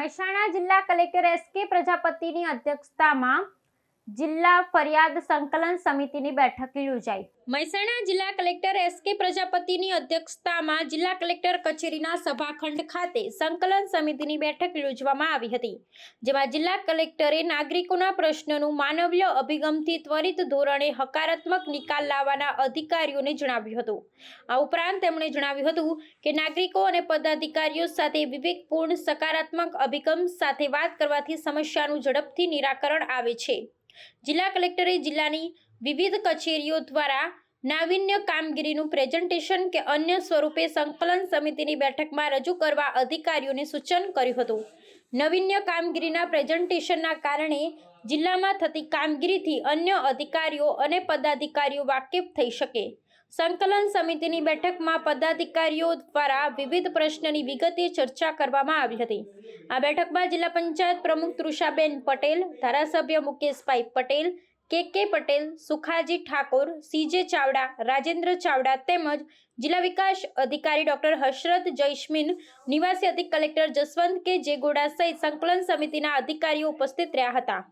મહેસાણા જિલ્લા collector S કે પ્રજાપતિની અધ્યક્ષતામાં જિલ્લા ફરિયાદ સંકલન સમિતિની બેઠક યોજાઈ. મહેસાણા જિલ્લા કલેક્ટર એસ કે પ્રજાપતિની અધ્યક્ષતામાં જિલ્લા કલેક્ટર કચેરીના સભાખંડ ખાતે સંકલન સમિતિની બેઠક યોજવામાં આવી હતી, જેમાં જિલ્લા કલેક્ટરે નાગરિકોના પ્રશ્નનું માનવીય અભિગમથી ત્વરિત ધોરણે હકારાત્મક નિકાલ લાવવાના અધિકારીઓને જણાવ્યું હતું. આ ઉપરાંત તેમણે જણાવ્યું હતું કે નાગરિકો અને પદાધિકારીઓ સાથે વિવેકપૂર્ણ સકારાત્મક અભિગમ સાથે વાત કરવાથી સમસ્યાનું ઝડપથી નિરાકરણ આવે છે. જિલ્લા કલેક્ટરે જિલ્લાની વિવિધ કચેરીઓ દ્વારા નાવીન્ય કામગીરીનું પ્રેઝન્ટેશન કે અન્ય સ્વરૂપે સંકલન સમિતિની બેઠકમાં રજૂ કરવા અધિકારીઓને સૂચન કર્યું હતું. નવીન્ય કામગીરીના પ્રેઝન્ટેશનના કારણે જિલ્લામાં થતી કામગીરીથી અન્ય અધિકારીઓ અને પદાધિકારીઓ વાકેફ થઈ શકે. સંકલન સમિતિની બેઠકમાં પદાધિકારીઓ દ્વારા વિવિધ પ્રશ્નની વિગતે ચર્ચા કરવામાં આવી હતી. આ બેઠકમાં જિલ્લા પંચાયત પ્રમુખ તૃષાબેન પટેલ, ધારાસભ્ય Mukeshbhai Patel K K Patel, Sukhaji Thakor, CJ Chavda, Rajendra Chavda તેમજ જિલ્લા વિકાસ અધિકારી ડોક્ટર હશરત જૈસ્મીન નિવાસી અધિક કલેક્ટર જસવંત કે જેગોડા સહિત સંકલન સમિતિના અધિકારીઓ ઉપસ્થિત રહ્યા હતા.